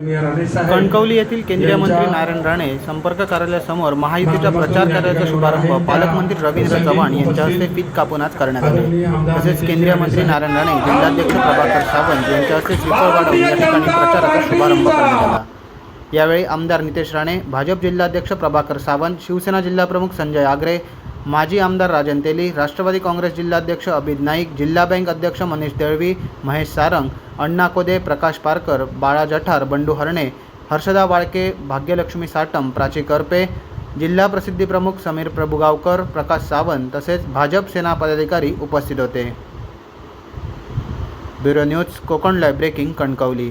कणकवली येथील केंद्रीय मंत्री नारायण राणे संपर्क कार्यालयासमोर महायुतीच्या प्रचार कार्याचा शुभारंभ पालकमंत्री रवींद्र चव्हाण यांच्या हस्ते पीक कापून आज करण्यात आले. तसेच केंद्रीय मंत्री नारायण राणे जिल्हाध्यक्ष प्रभाकर सावंत यांच्या हस्ते श्रीफळ या ठिकाणी प्रचाराचा शुभारंभ करण्यात आला. यावेळी आमदार नितेश राणे भाजप जिल्हाध्यक्ष प्रभाकर सावंत शिवसेना जिल्हाप्रमुख संजय आगरे माजी आमदार राजन तेली राष्ट्रवादी काँग्रेस जिल्हाध्यक्ष अभिद नाईक जिल्हा बँक अध्यक्ष मनीष दळवी महेश सारंग अण्णा कोदे प्रकाश पारकर बाळा जठार बंडू हरणे हर्षदा वाळके भाग्यलक्ष्मी साटम प्राची करपे जिल्हा प्रसिद्धी प्रमुख समीर प्रभुगावकर प्रकाश सावंत तसेच भाजप सेना पदाधिकारी उपस्थित होते. Bureau news Konkan live breaking Kankavli.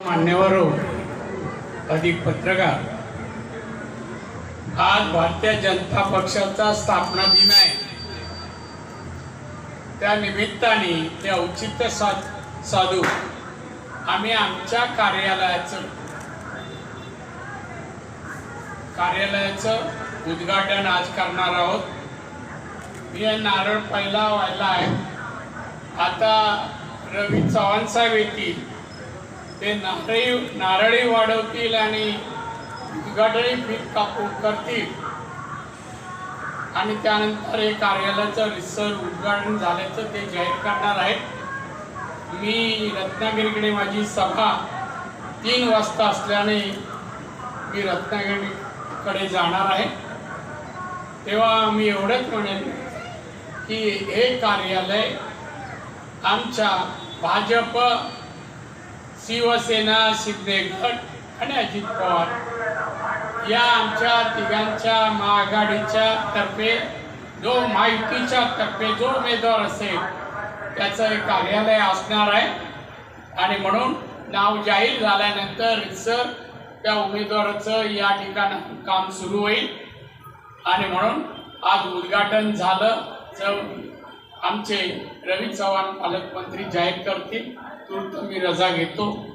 मान्यवर अधिक पत्रकार आज भारतीय जनता पक्षाचा स्थापना दिन आहे. त्या निमित्ताने ते औचित्य साध साधू आम्ही आमच्या कार्यालयाचं कार्यालयाचं उद्घाटन आज करणार आहोत. मी हे नारळ पहिला व्हायला आहे. आता रवी चव्हाण साहेब येतील. ते नारळी नारळी वाढवतील आणि गडळी पीक कापून करतील. आणि त्यानंतर हे कार्यालयाचं रिसर उद्घाटन झाल्याचं ते जाहीर करणार आहेत. मी रत्नागिरीकडे माझी सभा तीन वाजता असल्याने मी रत्नागिरीकडे जाणार आहे. तेव्हा मी एवढंच म्हणेन की हे कार्यालय आमच्या भाजप शिवसेना शिंदे गट आणि अजित पवार या आमच्या तिघांच्या महाआघाडीच्या तर्फे जो माहितीच्या तर्फे जो उमेदवार असेल त्याचं एक कार्यालय असणार आहे. आणि म्हणून नाव जाहीर झाल्यानंतर सर त्या उमेदवाराचं या ठिकाणी काम सुरू होईल. आणि म्हणून आज उद्घाटन झालं. तर आमचे रवी चव्हाण पालकमंत्री जाहीर करतील. तूर्त मी रजा घेतो.